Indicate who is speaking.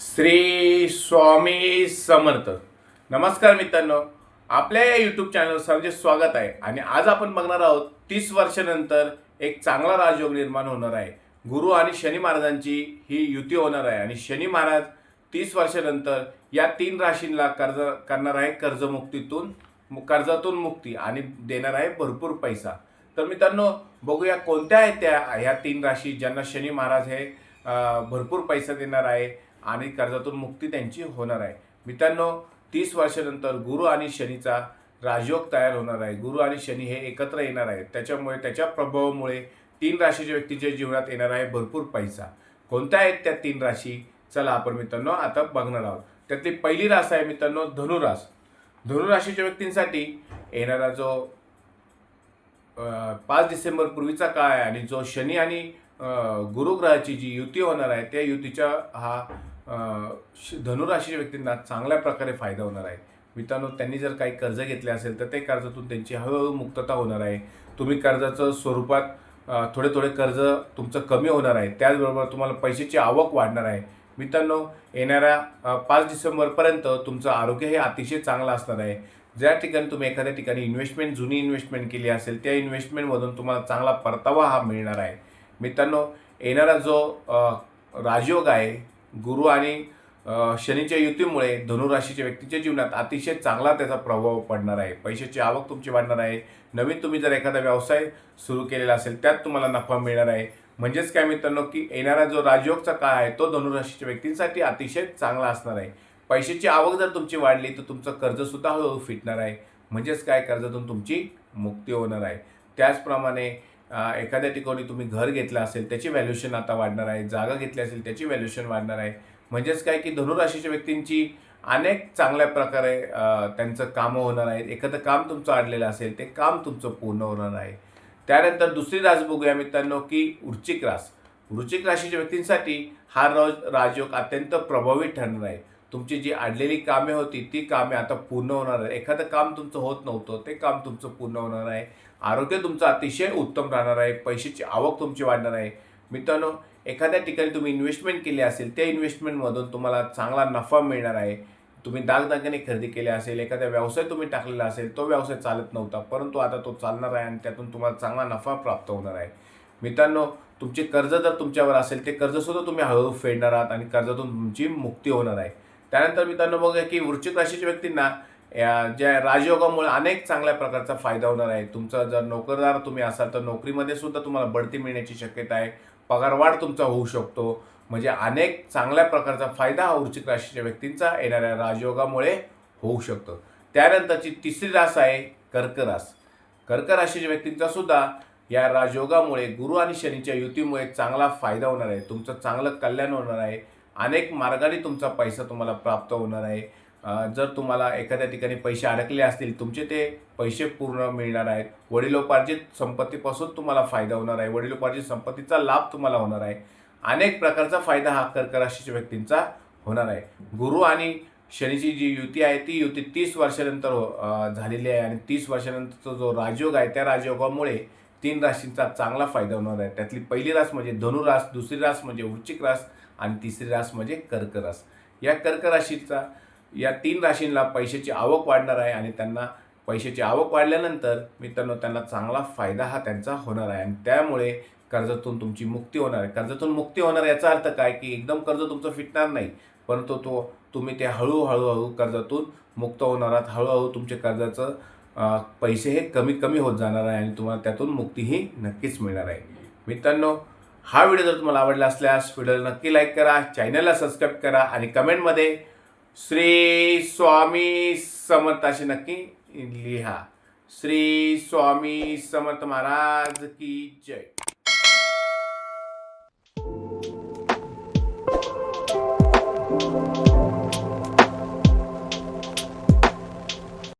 Speaker 1: श्री स्वामी समर्थ. नमस्कार मित्रांनो. आपल्या या यूट्यूब चॅनलवर सर्वांचे स्वागत आहे. आणि आज आपण बघणार आहोत तीस वर्षानंतर एक चांगला राजयोग निर्माण होणार आहे. गुरु आणि शनी महाराजांची ही युती होणार आहे. आणि शनी महाराज तीस वर्षानंतर या तीन राशींना कर्ज करणार आहे. कर्जमुक्तीतून कर्जातून मुक्ती आणि देणार आहे भरपूर पैसा. तर मित्रांनो बघूया कोणत्या आहेत त्या ह्या तीन राशी ज्यांना शनी महाराज हे भरपूर पैसा देणार आहे. आणि कर्जातून मुक्ती त्यांची होणार आहे. मित्रांनो तीस वर्षानंतर गुरु आणि शनीचा राजयोग तयार होणार आहे. गुरु आणि शनी हे एकत्र येणार आहेत. त्याच्यामुळे त्याच्या प्रभावामुळे तीन राशीच्या व्यक्तीच्या जीवनात येणार आहे भरपूर पैसा. कोणत्या आहेत त्या तीन राशी? चला आपण मित्रांनो आता बघणार आहोत. त्यातली पहिली रास आहे मित्रांनो धनुरास. धनुराशीच्या व्यक्तींसाठी येणारा जो पाच डिसेंबर पूर्वीचा काळ आहे आणि जो शनी आणि गुरुग्रहाची जी युती होणार आहे त्या युतीच्या हा धनुराशीच्या व्यक्तींना चांगल्या प्रकारे फायदा होणार आहे. मित्रांनो त्यांनी जर काही कर्ज घेतले असेल तर ते कर्जातून त्यांची हळूहळू मुक्तता होणार आहे. तुम्ही कर्जाचं स्वरूपात थोडे थोडे कर्ज तुमचं कमी होणार आहे. त्याचबरोबर तुम्हाला पैशाची आवक वाढणार आहे. मित्रांनो येणाऱ्या पाच डिसेंबरपर्यंत तुमचं आरोग्य हे अतिशय चांगलं असणार आहे. ज्या ठिकाणी तुम्ही एखाद्या ठिकाणी इन्व्हेस्टमेंट जुनी इन्व्हेस्टमेंट केली असेल त्या इन्व्हेस्टमेंटमधून तुम्हाला चांगला परतावा हा मिळणार आहे. मित्रांनो येणारा जो राजयोग आहे गुरु आणि शनीच्या युतीमुळे धनुराशीच्या व्यक्तीच्या जीवनात अतिशय चांगला त्याचा प्रभाव पडणार आहे. पैशाची आवक तुमची वाढणार आहे. नवीन तुम्ही जर एखादा व्यवसाय सुरू केलेला असेल त्यात तुम्हाला नफा मिळणार आहे. म्हणजेच काय मित्रांनो की येणारा जो राजयोगचा काळ आहे तो धनुराशीच्या व्यक्तींसाठी अतिशय चांगला असणार आहे. पैशाची आवक जर तुमची वाढली तर तुमचं कर्जसुद्धा हळूहळू फिटणार आहे. म्हणजेच काय? कर्जातून तुमची मुक्ती होणार आहे. त्याचप्रमाणे एखाद्या ठिकाणी तुम्ही घर घेतलं असेल त्याची व्हॅल्युएशन आता वाढणार आहे जागा घेतली असेल त्याची व्हॅल्युएशन वाढणार आहे. म्हणजेच काय की धनुराशीच्या व्यक्तींची अनेक चांगल्या प्रकारे त्यांचं कामं होणार आहेत. एखादं काम तुमचं अडलेलं असेल ते काम तुमचं पूर्ण होणार आहे. त्यानंतर दुसरी रास बघूया मित्रांनो की वृश्चिक रास. वृश्चिक राशीच्या व्यक्तींसाठी हा रोज राजयोग अत्यंत प्रभावी ठरणार आहे. तुमची जी अडलेली कामे होती ती कामे आता पूर्ण होणार आहे एखादं काम तुमचं होत नव्हतं ते काम तुमचं पूर्ण होणार आहे. आरोग्य तुमचं अतिशय उत्तम राहणार आहे. पैशाची आवक तुमची वाढणार आहे. मित्रांनो एखाद्या ठिकाणी तुम्ही इन्व्हेस्टमेंट केली असेल त्या इन्व्हेस्टमेंटमधून तुम्हाला चांगला नफा मिळणार आहे. तुम्ही दागदागिने खरेदी केले असेल एखादा व्यवसाय तुम्ही टाकलेला असेल तो व्यवसाय चालत नव्हता परंतु आता तो चालणार आहे आणि त्यातून तुम्हाला चांगला नफा प्राप्त होणार आहे. मित्रांनो तुमचे कर्ज जर तुमच्यावर असेल ते कर्जसुद्धा तुम्ही हळूहळू फेडणार आहात आणि कर्जातून तुमची मुक्ती होणार आहे. त्यानंतर मित्रांनो बघा की वृश्चिक राशीच्या व्यक्तींना या ज्या राजयोगामुळे अनेक चांगल्या प्रकारचा फायदा होणार आहे. तुमचा जर नोकरदार तुम्ही असाल तर नोकरीमध्ये सुद्धा तुम्हाला बढती मिळण्याची शक्यता आहे. पगारवाढ तुमचा होऊ शकतो. म्हणजे अनेक चांगल्या प्रकारचा फायदा हा वृश्चिक राशीच्या व्यक्तींचा येणाऱ्या राजयोगामुळे होऊ शकतो. त्यानंतरची तिसरी रास आहे कर्क रास. कर्क राशीच्या व्यक्तींचा सुद्धा या राजयोगामुळे गुरु आणि शनीच्या युतीमुळे चांगला फायदा होणार आहे. तुमचं चांगलं कल्याण होणार आहे. अनेक मार्गाने तुमचा पैसा तुम्हाला प्राप्त होणार आहे. जर तुम्हाला एखाद्या ठिकाणी पैसे अडकले असतील तुमचे ते पैसे पूर्ण मिळणार आहेत. वडिलोपार्जित संपत्तीपासून तुम्हाला फायदा होणार आहे. वडिलोपार्जित संपत्तीचा लाभ तुम्हाला होणार आहे. अनेक प्रकारचा फायदा हा कर्क राशीच्या व्यक्तींचा होणार आहे. गुरु आणि शनीची जी युती आहे ती युती तीस वर्षानंतर हो, झालेली आहे आणि तीस वर्षानंतरचा जो राजयोग आहे त्या राजयोगामुळे तीन राशींचा चांगला फायदा होणार आहे. त्यातली पहिली रास म्हणजे धनुरास दुसरी रास म्हणजे वृश्चिक रास आणि तिसरी रास म्हणजे कर्क रास. या कर्क राशीचा या तीन राशींना पैशाची आवक वाढणार आहे आणि त्यांना पैशाची आवक वाढल्यानंतर मित्रांनो त्यांना चांगला फायदा हा त्यांचा होणार आहे. आणि त्यामुळे कर्जातून तुमची मुक्ती होणार आहे. कर्जातून मुक्ती होणार याचा अर्थ काय? की एकदम कर्ज तुमचं फिटणार नाही परंतु तो तुम्ही ते हळूहळू हळू कर्जातून मुक्त होणार आहात. हळूहळू तुमच्या कर्जाचं पैसे हे कमी कमी होत जाणार आहे आणि तुम्हाला त्यातून मुक्तीही नक्कीच मिळणार आहे. मित्रांनो हा व्हिडिओ जर तुम्हाला आवडला असल्यास व्हिडिओला नक्की लाईक करा चॅनलला सबस्क्राईब करा आणि कमेंटमध्ये श्री स्वामी समर्थ असे नक्की लिहा. श्री स्वामी समर्थ महाराज की जय.